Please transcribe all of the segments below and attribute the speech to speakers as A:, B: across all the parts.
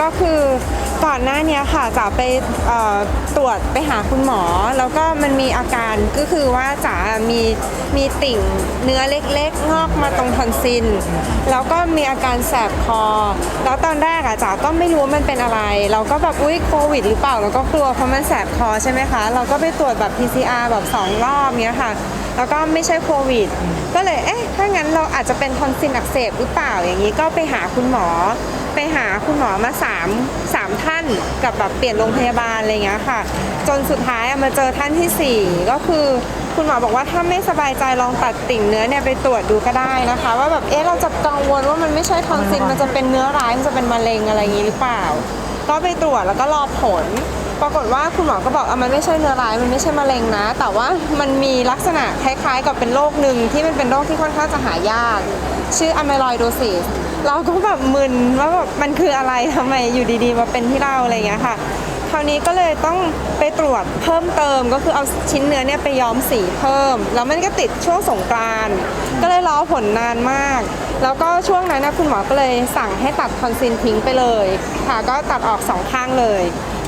A: ก็คือก่อนหน้าเนี้ยค่ะจ๋าไปตรวจไปหาคุณหมอ แล้วก็มันมีอาการก็คือว่าจ๋ามีมีติ่งเนื้อเล็กๆ งอกมาตรงทอนซิลแล้วก็มีอาการแสบคอ แล้วตอนแรกอะจ๋าก็ไม่รู้ว่ามันเป็นอะไร เราก็แบบอุ้ยโควิดหรือเปล่าเราก็กลัวเพราะมันแสบคอใช่ไหมคะ เราก็ไปตรวจแบบ PCR แบบสองรอบเนี้ยค่ะแล้วก็ไม่ใช่โควิด ก็เลย เอ๊ะ ถ้างั้นเราอาจจะเป็นทอนซิลอักเสบหรือเปล่า อย่างนี้ก็ไปหาคุณหมอ ไปหาคุณหมอมาสามสามท่านกับแบบเปลี่ยนโรงพยาบาลอะไรอย่างเงี้ยค่ะ จนสุดท้ายอะมาเจอท่านที่สี่ก็คือคุณหมอบอกว่าถ้าไม่สบายใจลองตัดติ่งเนื้อเนี่ยไปตรวจดูก็ได้นะคะ ว่าแบบเอ๊ะเราจะกังวลว่ามันไม่ใช่ทอนซิลมันจะเป็นเนื้อร้ายมันจะเป็นมะเร็งอะไรอย่างงี้หรือเปล่า ก็ไปตรวจแล้วก็รอผล ปรากฏว่าคุณหมอก็บอกอะมันไม่ใช่เนื้อร้ายมันไม่ใช่มะเร็งนะ แต่ว่ามันมีลักษณะคล้ายๆ กับเป็นโรคหนึ่งที่มันเป็นโรคที่ค่อนข้างจะหายาก ชื่ออะ m ม l อยโดซิส เราก็แบบมึนว่าแบบมันคืออะไรทำไมอยู่ดีๆมาเป็นที่เราอะไรอย่างเงี้ยค่ะคราวนี้ก็เลยต้องไปตรวจเพิ่มเติมก็คือเอาชิ้นเนื้อเนี่ยไปย้อมสีเพิ่ม แล้วมันก็ติดช่วงสงกรานก็เลยรอผลนานมาก แล้วก็ช่วงนั้นนะคุณหมอก็เลยสั่งให้ตัดทอนซิลทิ้งไปเลย ค่ะก็ตัดออกสองข้างเลย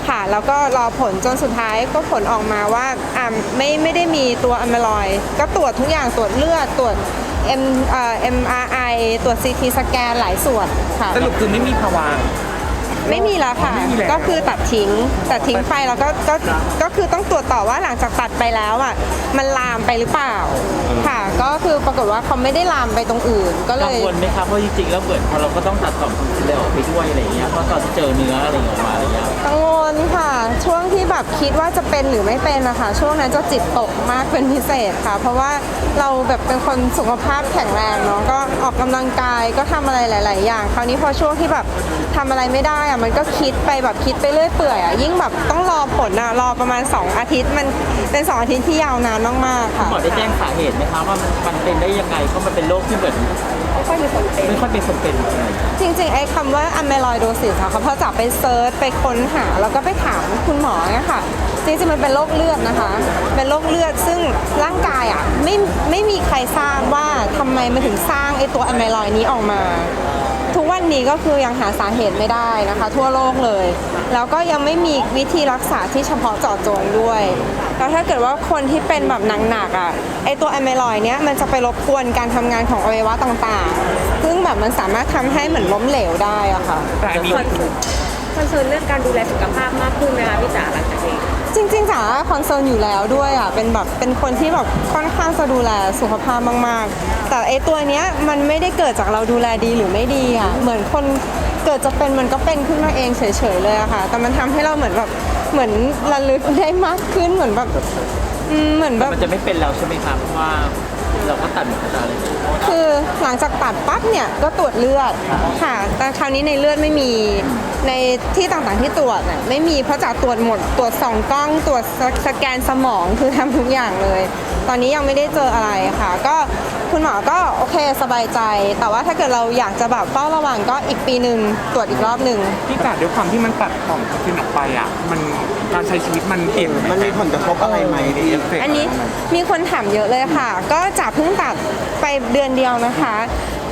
A: ค่ะ แล้วก็รอผลจนสุดท้ายก็ผลออกมาว่าอ่าไม่ไม่ได้มีตัวอะมลอย ก็ตรวจทุกอย่างตรวจเลือดตรวจ M เอ่อ MRI ตรวจ CT สแกนหลายส่วนค่ะ
B: สรุปคือไม่มีภาวะ
A: ไม่มีแล้วค่ะ
B: ไม่มีแล้ว
A: ก็คือตัดทิ้งตัดทิ้งไปแล้วก็ก็ก็คือต้องตรวจต่อว่าหลังจากตัดไปแล้วอะมันลามไปหรือเปล่า ค่ะ ก็คือปรากฏว่าเขาไม่ได้ลามไปตรงอื่น ก็เล
C: กัง
A: ย
C: วลไหมครับเพราะจริงๆแล้วเหมือนพอเราก็ต้องตัดต่อมทอนซิลเลยออกไปด้วยอะไรอย่างเงี้ยเพราะตอนที่เจอเนื้ออะไรอย่างเงี้ยออกมาอะไรเงี้ย
A: กังวลค่ะ ช่วงที่แบบคิดว่าจะเป็นหรือไม่เป็นนะคะช่วงนั้นจะจิตตกมากเป็นพิเศษค่ะ เพราะว่าเราแบบเป็นคนสุขภาพแข็งแรงเนาะก็ออกกำลังกายก็ทำอะไรหลาย ๆ อย่าง คราวนี้พอช่วงที่แบบ ทำอะไรไม่ได้อะมันก็คิดไปแบบคิดไปเรื่อยเปื่อยอะยิ่งแบบต้องรอผลอะรอประมาณ 2 อาทิตย์มันเป็น 2 อาทิตย์ที่ยาวนานมากๆค่ะ
C: หมอได้แจ้งสาเหตุไหมคะว่ามันมันเป็นได้ยังไงเพราะมันเป็นโรคที่เหมือน
A: ไม่ค่อยมีคนเป็น
C: ไม่ค่อยเป็นคนเป็นอะไรอย่างเงี้ย
A: จริงๆไอ้คำว่าอะเมลอยโดซิสค่ะเขาพอจับไปเซิร์ชไปค้นหาแล้วก็ไปถามคุณหมอเนี่ยค่ะจริงๆมันเป็นโรคเลือดนะคะ เป็นโรคเลือดซึ่งร่างกายอะไม่ไม่มีใครทราบว่าทำไมมันถึงสร้างไอ้ตัวอะเมลอยนี้ออกมา ทุกวันนี้ก็คือยังหาสาเหตุไม่ได้นะคะ ทั่วโลกเลย แล้วก็ยังไม่มีวิธีรักษาที่เฉพาะเจาะจงด้วยแล้วถ้าเกิดว่าคนที่เป็นแบบหนักๆอะไอตัวอะเมลอยเนี้ยมันจะไปรบกวนการทำงานของอวัยวะต่างๆ ซึ่งแบบมันสามารถทำให้เหมือนล้มเหลวได้อะค่ะ
B: แต่มี
D: คอนคอนเซิร์นเรื่องการดูแลสุขภาพมากขึ้นไหมคะพี่จ๋าหลังจากนี้
A: จริงๆจ๋าคอนเซิร์นอยู่แล้วด้วยอะเป็นแบบเป็นคนที่แบบค่อนข้างจะดูแลสุขภาพมากๆ แต่ไอตัวเนี้ยมันไม่ได้เกิดจากเราดูแลดีหรือไม่ดีอะเหมือนคนเกิดจะเป็นมันก็เป็นขึ้นมาเองเฉยๆเลยอะค่ะ แต่มันทำให้เราเหมือนแบบเหมือนระลึกได้มากขึ้นเหมือนแบบอืมเหมือนแบบ
C: มันจะไม่เป็นแล้วใช่ไหมคะเพราะว่า เราก็ตัดหมดอะไรอย่างเงี้ย
A: คือหลังจากตัดปั๊บเนี่ยก็ตรวจเลือดค่ะ แต่คราวนี้ในเลือดไม่มีในที่ต่างๆที่ตรวจน่ะไม่มีเพราะจากตรวจหมดตรวจสองกล้องตรวจสแกนสมองคือทำทุกอย่างเลย ตอนนี้ยังไม่ได้เจออะไรค่ะ ก็คุณหมอก็โอเคสบายใจ แต่ว่าถ้าเกิดเราอยากจะแบบเฝ้าระวังก็อีกปีหนึ่งตรวจอีกรอบหนึ่ง
B: พี่จ๋าด้วยความที่มันตัดของกินออกไปอะมันการใช้ชีวิตมันเปลี่ยน
E: มันมีผลกระทบอะไรไหม
B: มีเอฟเฟกต์
A: อันนี้มีคนถามเยอะเลยค่ะ ก็จากเพิ่งตัดไปเดือนเดียวนะคะ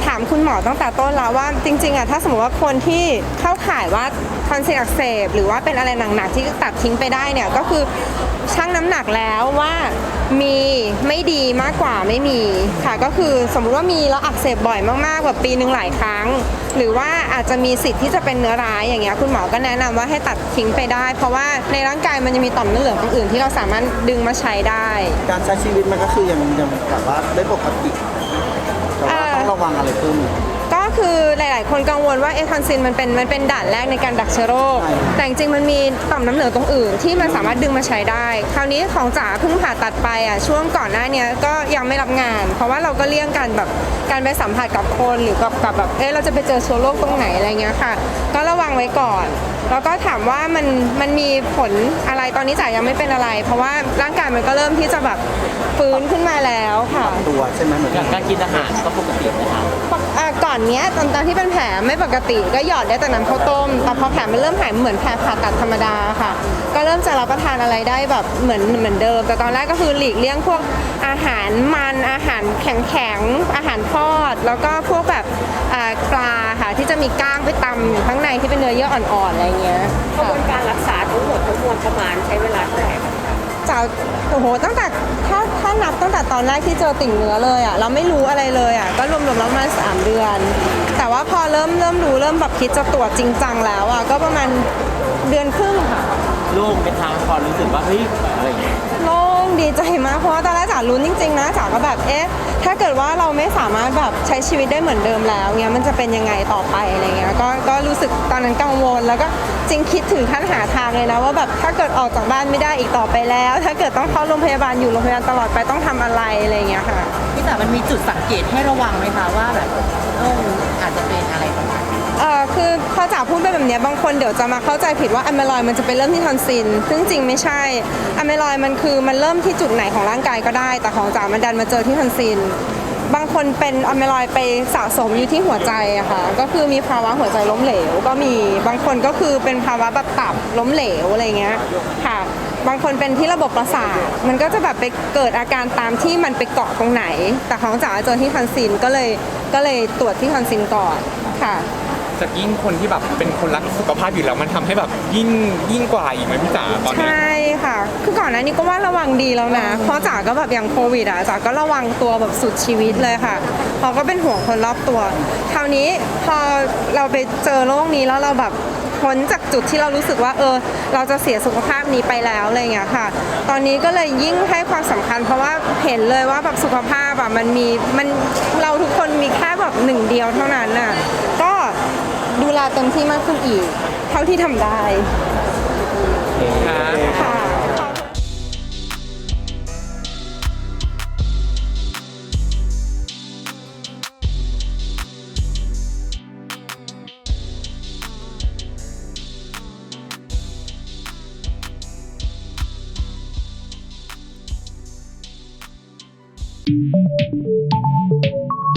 A: ถามคุณหมอตั้งแต่ต้นแล้วว่าจริงๆอะถ้าสมมติว่าคนที่เข้าข่ายว่าทอนซิลอักเสบหรือว่าเป็นอะไรหนักๆที่ตัดทิ้งไปได้เนี่ยก็คือชั่งน้ำหนักแล้วว่ามีไม่ดีมากกว่าไม่มีค่ะก็คือสมมุติว่ามีแล้วอักเสบบ่อยมากๆแบบปีหนึ่งหลายครั้ง หรือว่าอาจจะมีสิทธิ์ที่จะเป็นเนื้อร้ายอย่างเงี้ยคุณหมอก็แนะนำว่าให้ตัดทิ้งไปได้ เพราะว่าในร่างกายมันจะมีต่อมน้ำเหลืองอื่นที่เราสามารถดึงมาใช้ได้
E: การใช้ชีวิตมันก็คือยังยังแบบว่าได้ปกติ ต่ว่าต้องระวังอะไรเพิ่ม
A: ก็คือหลาย ๆ คนกังวลว่าเอทอนซินมันเป็นมันเป็นด่านแรกในการดักเชื้อโรค
E: ใช่
A: แต่จริงๆมันมีต่อมน้ำเหลืองตรงอื่นที่มันสามารถดึงมาใช้ได้ คราวนี้ของจ๋าเพิ่งผ่าตัดไปอะช่วงก่อนหน้าเนี้ยก็ยังไม่รับงาน เพราะว่าเราก็เลี่ยงกันแบบการไปสัมผัสกับคนหรือกับกับแบบเอ๊ะเราจะไปเจอเชื้อโรคตรงไหนอะไรเงี้ยค่ะ ก็ระวังไว้ก่อน แล้วก็ถามว่ามันมันมีผลอะไรตอนนี้จ๋ายังไม่เป็นอะไร เพราะว่าร่างกายมันก็เริ่มที่จะแบบฟื้นขึ้นมาแล้วค่ะ
E: ตัวใช่ไหมเหมือน
C: อย่างการกินอาหารก็ปกตินะครับ
A: ปกอ่าก่อนเนี้ยตอนตอนที่เป็นแผลไม่ปกติก็หยอดได้แต่น้ำข้าวต้ม แต่พอแผลมันเริ่มหายเหมือนแผลผ่าตัดธรรมดาค่ะ ก็เริ่มจะรับประทานอะไรได้แบบเหมือนเหมือนเดิม แต่ตอนแรกก็คือหลีกเลี่ยงพวกอาหารมันอาหารแข็งแข็งๆอาหารทอด แล้วก็พวกแบบ จะมีก้างไปตำอยู่ข้างในที่เป็นเนื้อเยื่ออ่อนๆอะไรเงี้ย
D: กระบวนการรักษาทั้งหมดทั้งมวลประมาณใช้เวลาเท่าไหร่คะ
A: จากโอ้โหตั้งแต่ถ้าถ้านับตั้งแต่ตอนแรกที่เจอติ่งเนื้อเลยอะเราไม่รู้อะไรเลยอะก็รวมๆแล้วประมาณสามเดือน แต่ว่าพอเริ่มเริ่มรู้เริ่มแบบคิดจะตรวจจริงจังแล้วอะก็ประมาณเดือนครึ่งค่ะ
C: โล่งเป็นทางพอรู้สึกว่าเฮ้ยอะไรอย่างเงี้ย
A: โล่ง ดีใจมากเพราะว่าตอนแรกจ๋าลุ้นจริงๆนะจ๋าก็แบบเอ๊ะถ้าเกิดว่าเราไม่สามารถแบบใช้ชีวิตได้เหมือนเดิมแล้วเงี้ยมันจะเป็นยังไงต่อไปอะไรเงี้ยก็ก็รู้สึกตอนนั้นกังวล แล้วก็จริงคิดถึงขั้นหาทางเลยนะว่าแบบถ้าเกิดออกจากบ้านไม่ได้อีกต่อไปแล้ว ถ้าเกิดต้องเข้าโรงพยาบาลอยู่โรงพยาบาลตลอดไปต้องทำอะไรอะไรเงี้ยค่ะ
F: พี่จ๋ามันมีจุดสังเกตให้ระวังไหมคะว่าแบบเอออาจจะเป็นอะไรประมาณ
A: เอ่อคือพอจ๋าพูดไปแบบนี้บางคนเดี๋ยวจะมาเข้าใจผิดว่าอะเมลอยมันจะไปเริ่มที่ทอนซิลซึ่งจริงไม่ใช่อะเมลอยมันคือมันเริ่มที่จุดไหนของร่างกายก็ได้ แต่ของจ๋ามันดันมาเจอที่ทอนซิลบางคนเป็นอะเมลอยไปสะสมอยู่ที่หัวใจอะค่ะ ก็คือมีภาวะหัวใจล้มเหลว ก็มี บางคนก็คือเป็นภาวะแบบตับล้มเหลวอะไรเงี้ยค่ะ บางคนเป็นที่ระบบประสาท มันก็จะแบบไปเกิดอาการตามที่มันไปเกาะตรงไหน แต่ของจ๋าเจอที่ทอนซิลก็เลยก็เลยตรวจที่ทอนซิลก่อนค่ะ
B: จากยิ่งคนที่แบบเป็นคนรักสุขภาพอยู่แล้วมันทำให้แบบยิ่งยิ่งกว่าอีกไหมพี่จ๋าตอนนี้
A: ใช่ค่ะ คือก่อนหน้านี้ก็ว่าระวังดีแล้วนะ เพราะจ๋าก็แบบอย่างโควิดอะจ๋าก็ระวังตัวแบบสุดชีวิตเลยค่ะเพราะก็เป็นห่วงคนรอบตัว คราวนี้พอเราไปเจอโรคนี้แล้วเราแบบพ้นจากจุดที่เรารู้สึกว่าเออ เราจะเสียสุขภาพนี้ไปแล้วอะไรอย่างเงี้ยค่ะ ตอนนี้ก็เลยยิ่งให้ความสำคัญ เพราะว่าเห็นเลยว่าแบบสุขภาพแบบมันมีมันเราทุกคนมีแค่แบบหนึ่งเดียวเท่านั้นน่ะ ดูแลเต็มที่มากขึ้นอีก เท่าที่ทำได้
B: ครับ
A: ค่ะ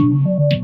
G: Thank